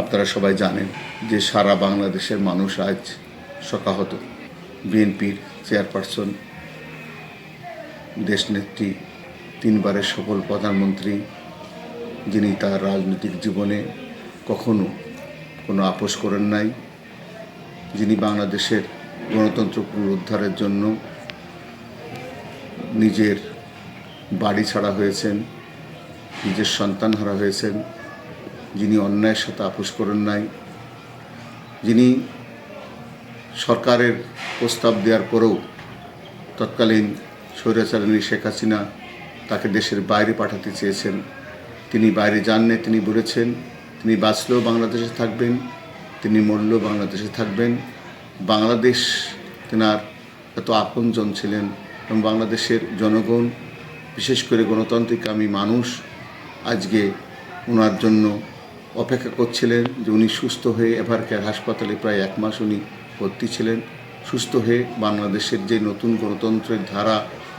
আপনারা সবাই জানেন যে সারা বাংলাদেশের মানুষ আজ শোকাহত। বিএনপির চেয়ারপারসন, দেশনেত্রী, তিনবারের সফল প্রধানমন্ত্রী, যিনি তার রাজনৈতিক জীবনে কখনো কোনো আপোষ করেন নাই, যিনি বাংলাদেশের গণতন্ত্র পুনরুদ্ধারের জন্য নিজের বাড়ি ছাড়া হয়েছেন, নিজের সন্তান হারা হয়েছেন যিনি অন্যায়ের সাথে আপোষ করেন নাই, যিনি সরকারের প্রস্তাব দেওয়ার পরেও তৎকালীন স্বৈরাচারিণী শেখ হাসিনা তাকে দেশের বাইরে পাঠাতে চেয়েছেন। তিনি বাইরে যাননি, তিনি বলেছেন, তিনি বাঁচলেও বাংলাদেশে থাকবেন, তিনি মরলেও বাংলাদেশে থাকবেন। বাংলাদেশ তেনার এত আপনজন ছিলেন এবং বাংলাদেশের জনগণ, বিশেষ করে গণতান্ত্রিক আমি মানুষ, আজকে ওনার জন্য অপেক্ষা করছিলেন যে উনি সুস্থ হয়ে এভারকেয়ার হাসপাতালে প্রায় এক মাস উনি ভর্তি ছিলেন। সুস্থ হয়ে বাংলাদেশের যে নতুন গণতন্ত্রের ধারা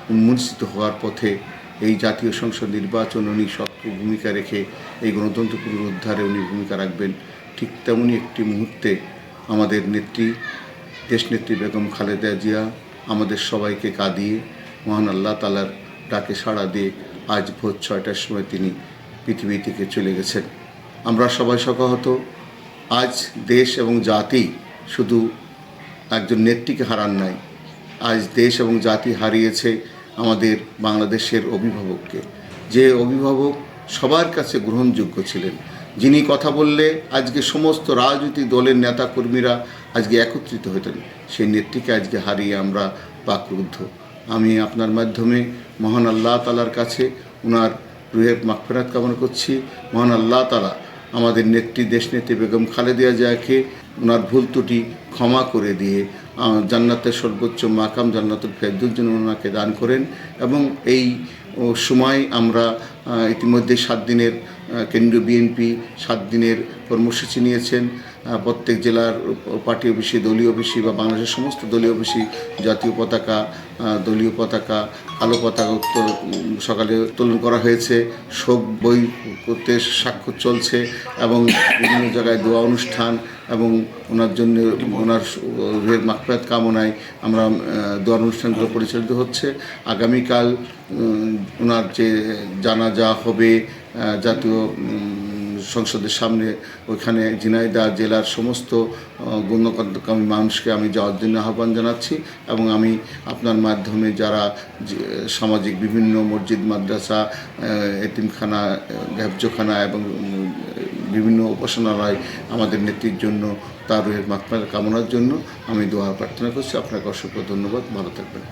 উন্মোচিত হওয়ার পথে এই জাতীয় সংসদ নির্বাচন উনি সক্রিয় ভূমিকা রেখে এই গণতন্ত্র পুনরুদ্ধারে উনি ভূমিকা রাখবেন। ঠিক তেমনই একটি মুহূর্তে আমাদের নেত্রী দেশনেত্রী বেগম খালেদা জিয়া, আমাদের সবাইকে কাঁদিয়ে, মহান আল্লাহ তালার ডাকে সাড়া দিয়ে আজ ভোর ছয়টার সময় তিনি পৃথিবী থেকে চলে গেছেন। আমরা সবাই শোকাহত। আজ দেশ এবং জাতি শুধু একজন নেত্রীকে হারান নাই। আজ দেশ এবং জাতি হারিয়েছে আমাদের বাংলাদেশের অভিভাবককে। যে অভিভাবক সবার কাছে গ্রহণযোগ্য ছিলেন, যিনি কথা বললে আজকে সমস্ত রাজনৈতিক দলের নেতাকর্মীরা আজকে একত্রিত হতেন। সেই নেত্রীকে আজকে হারিয়ে আমরা বাকরুদ্ধ। আমি আপনার মাধ্যমে মহান আল্লাহ তালার কাছে ওনার রুহের মাগফেরাত কামনা করছি। মহান আল্লাহ তালা আমাদের নেত্রী, দেশনেত্রী বেগম খালেদিয়া জিয়াকে ওনার ভুল ত্রুটি ক্ষমা করে দিয়ে জান্নাতের সর্বোচ্চ মাকাম জান্নাতুল ফেরদুল যেন ওনাকে দান করেন এবং এই সময় আমরা ইতিমধ্যে সাত দিনের কেন্দ্রীয় বিএনপি সাত দিনের কর্মসূচি নিয়েছেন। প্রত্যেক জেলার পার্টি অফিসে, দলীয় অফিসে বা বাংলাদেশের সমস্ত দলীয় অফিসে জাতীয় পতাকা দলীয় পতাকা কালো পতাকা উত্তর সকালে উত্তোলন করা হয়েছে। শোক বই করতে স্বাক্ষর চলছে এবং বিভিন্ন জায়গায় দোয়া অনুষ্ঠান এবং ওনার জন্য ওনার রুহের মাকফাত কামনায় আমরা আহ, দোয়া অনুষ্ঠানগুলো পরিচালিত হচ্ছে। আগামীকাল ওনার যে জানাজা হবে জাতীয় সংসদের সামনে ওইখানে ঝিনাইদহ জেলার সমস্ত গণ্যকামী মানুষকে আমি যাওয়ার জন্য আহ্বান জানাচ্ছি এবং আমি আপনার মাধ্যমে যারা সামাজিক বিভিন্ন মসজিদ, মাদ্রাসা এতিমখানা গ্যাবজখানা এবং বিভিন্ন উপাসনালয় আমাদের নেত্রীর জন্য তার রুহের মাত্রা কামনার জন্য আমি দোয়া প্রার্থনা করছি। আপনাকে অসংখ্য ধন্যবাদ। ভালো থাকবেন।